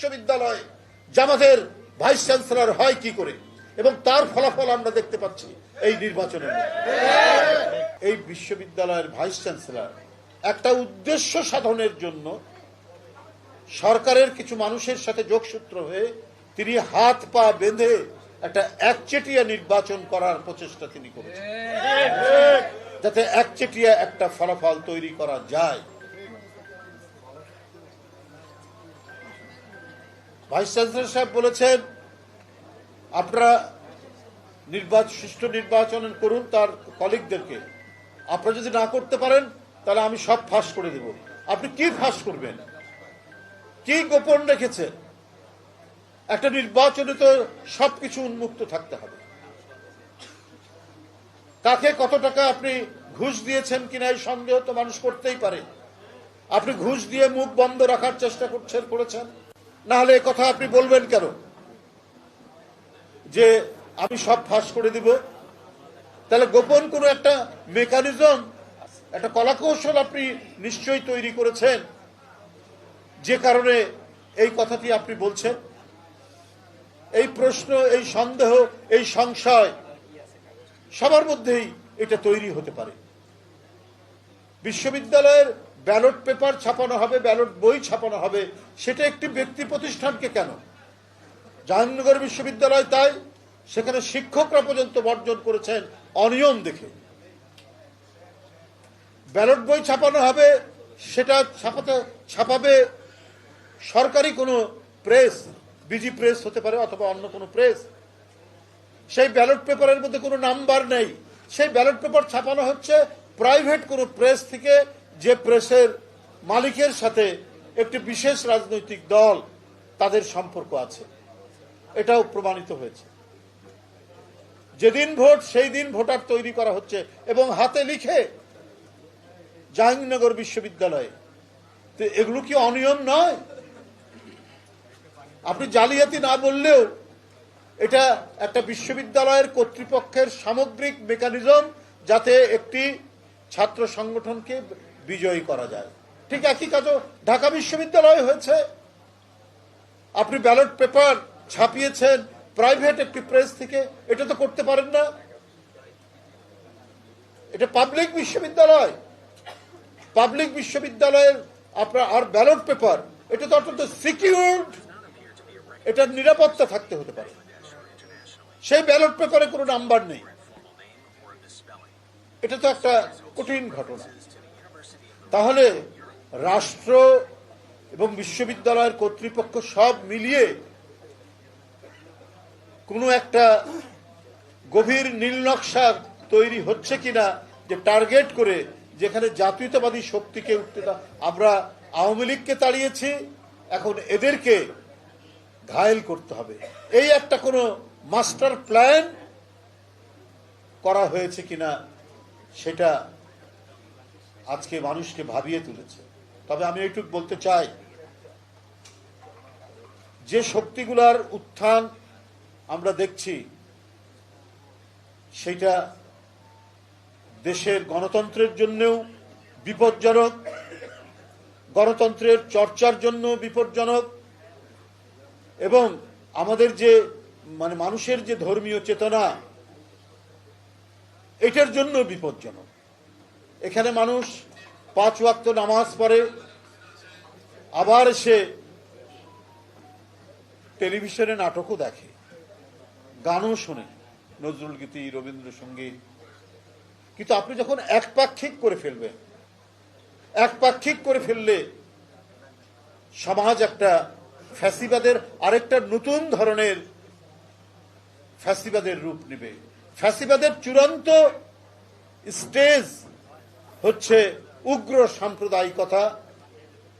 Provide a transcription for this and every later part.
বিশ্ববিদ্যালয় জামাতের vice chancellor হয় কি করে? এবং তার ফলাফল আমরা দেখতে পাচ্ছি এই নির্বাচনের এই বিশ্ববিদ্যালয়ের ভাইস চ্যান্সেলর একটা উদ্দেশ্য সাধনের জন্য সরকারের কিছু মানুষের সাথে যোগসূত্র হয়ে তিনি হাত পা বেঁধে একটা একচেটিয়া নির্বাচন করার প্রচেষ্টা তিনি করেছেন। যাতে একচেটিয়া একটা ফলাফল তৈরি করা যায়। ভাইস চ্যান্সেলর সাহেব বলেছেন, আপনারা নির্বাচন সুষ্ঠু নির্বাচন করুন তার কলিগদেরকে। আপনারা যদি না করতে পারেন, তাহলে আমি সব ফাঁস করে দেব। আপনি কি ফাঁস করবেন? কি গোপন রেখেছেন? একটা নির্বাচনে তো সবকিছু উন্মুক্ত থাকতে হবে। কাকে কত টাকা আপনি ঘুষ দিয়েছেন কিনা এই সন্দেহ তো মানুষ করতেই পারে। আপনি ঘুষ দিয়ে মুখ বন্ধ রাখার চেষ্টা করছেন, করেছেন। না হলে কথা আপনি বলবেন কেন? যে আমি সব ফাঁস করে দিব। তাহলে গোপন কোনো একটা মেকানিজম একটা কলাকৌশল আপনি নিশ্চয়ই তৈরি করেছেন। যে কারণে এই কথাটি আপনি বলছেন। এই প্রশ্ন, এই সন্দেহ, এই সংশয় সবার মধ্যেই এটা তৈরি হতে পারে। বিশ্ববিদ্যালয়ের ব্যালট পেপার ছাপানো হবে, ব্যালট বই ছাপানো হবে, সেটা একটি ব্যক্তি প্রতিষ্ঠানকে কেন? জাহাঙ্গীরনগর বিশ্ববিদ্যালয় তাই সেখানে শিক্ষকরা পর্যন্ত বর্জন করেছেন অনিয়ম দেখে। ব্যালট বই ছাপানো হবে, সেটা ছাপাতে, ছাপাবে সরকারি কোনো প্রেস, বিজি প্রেস হতে পারে অথবা অন্য কোনো প্রেস। সেই ব্যালট পেপারের মধ্যে কোনো নাম্বার নেই। সেই ব্যালট পেপার ছাপানো হচ্ছে প্রাইভেট কোনো প্রেস থেকে যে প্রেসের মালিকের সাথে একটি বিশেষ রাজনৈতিক দল তাদের সম্পর্ক আছে। এটাও প্রমাণিত হয়েছে। যেদিন ভোট, সেই দিন ভোটার তৈরি করা হচ্ছে এবং হাতে লিখে জাহাঙ্গীরনগর বিশ্ববিদ্যালয়ে। তো এগুলো কি অনিয়ম নয়? আপনি জালিয়াতি না বললেও এটা একটা বিশ্ববিদ্যালয়ের কর্তৃপক্ষের সামগ্রিক মেকানিজম যাতে একটি ছাত্র সংগঠনকে বিজয়ী করা যায়। ঠিক একই কাজও ঢাকা বিশ্ববিদ্যালয়ে হয়েছে। আপনি ব্যালট পেপার ছাপিয়েছেন, প্রাইভেট একটি প্রেস থেকে, এটা তো করতে পারেন না। এটা পাবলিক বিশ্ববিদ্যালয়। পাবলিক বিশ্ববিদ্যালয়ের আপনার আর ব্যালট পেপার, এটা তো অত্যন্ত সিকিউরড, এটার নিরাপত্তা থাকতে হতে পারে। সেই ব্যালট পেপারে কোনো নাম্বার নেই। এটা তো একটা কঠিন ঘটনা। তাহলে রাষ্ট্র এবং বিশ্ববিদ্যালয়ের কর্তৃপক্ষ সব মিলিয়ে কোনো একটা গভীর নীলনকশা তৈরি হচ্ছে কিনা যে টার্গেট করে যেখানে জাতীয়তাবাদী শক্তিকে উঠতে আমরা আওয়ামী লীগকে তাড়িয়েছি, এখন এদেরকে ঘায়েল করতে হবে। এই একটা কোনো মাস্টার প্ল্যান করা হয়েছে কিনা সেটা আজকে মানুষকে ভাবিয়ে তুলেছে। তবে আমি এইটুক বলতে চাই, যে শক্তিগুলার উত্থান আমরা দেখছি, সেটা দেশের গণতন্ত্রের জন্যও বিপজ্জনক, গণতন্ত্রের চর্চার জন্য বিপজ্জনক, এবং আমাদের যে মানে মানুষের যে ধর্মীয় চেতনা, এটার জন্য বিপজ্জনক। এখানে মানুষ পাঁচ ওয়াক্ত নামাজ পড়ে, আবার সে টেলিভিশনে নাটকও দেখে, গানও শোনে, নজরুল গীতি, রবীন্দ্রসঙ্গীত। কিন্তু আপনি যখন একপাক্ষিক করে ফেলবেন একপাক্ষিক করে ফেললে সমাজ একটা ফ্যাসিবাদের আরেকটা নতুন ধরনের ফ্যাসিবাদের রূপ নেবে। ফ্যাসিবাদের চূড়ান্ত স্টেজ হচ্ছে উগ্র সাম্প্রদায়িকতা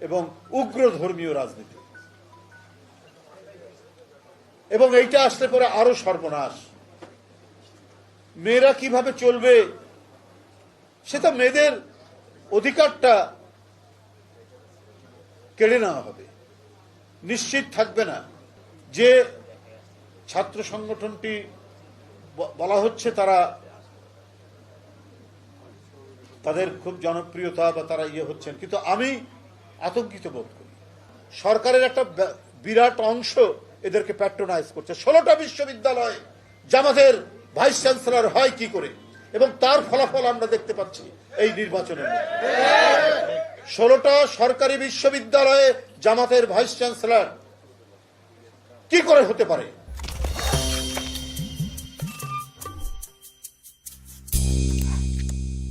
এবং উগ্র ধর্মীয় রাজনীতি। এবং এইটা আসলে পরে আরও সর্বনাশ। মেয়েরা কীভাবে চলবে সেটা মেয়েদের অধিকারটা কেড়ে নেওয়া হবে। নিশ্চিত থাকবে না। যে ছাত্র সংগঠনটি বলা হচ্ছে তারা তাদের খুব জনপ্রিয়তা বা তারা ইয়ে হচ্ছেন। কিন্তু আমি আতঙ্কিত বোধ করি। সরকারের একটা বিরাট অংশ এদেরকে প্যাট্রোনাইজ করছে। ষোলোটা বিশ্ববিদ্যালয় জামাতের ভাইস চ্যান্সেলর হয় কি করে? এবং তার ফলাফল আমরা দেখতে পাচ্ছি এই নির্বাচনের মধ্যে ষোলোটা সরকারি বিশ্ববিদ্যালয়ে জামাতের ভাইস চ্যান্সেলর কি করে হতে পারে?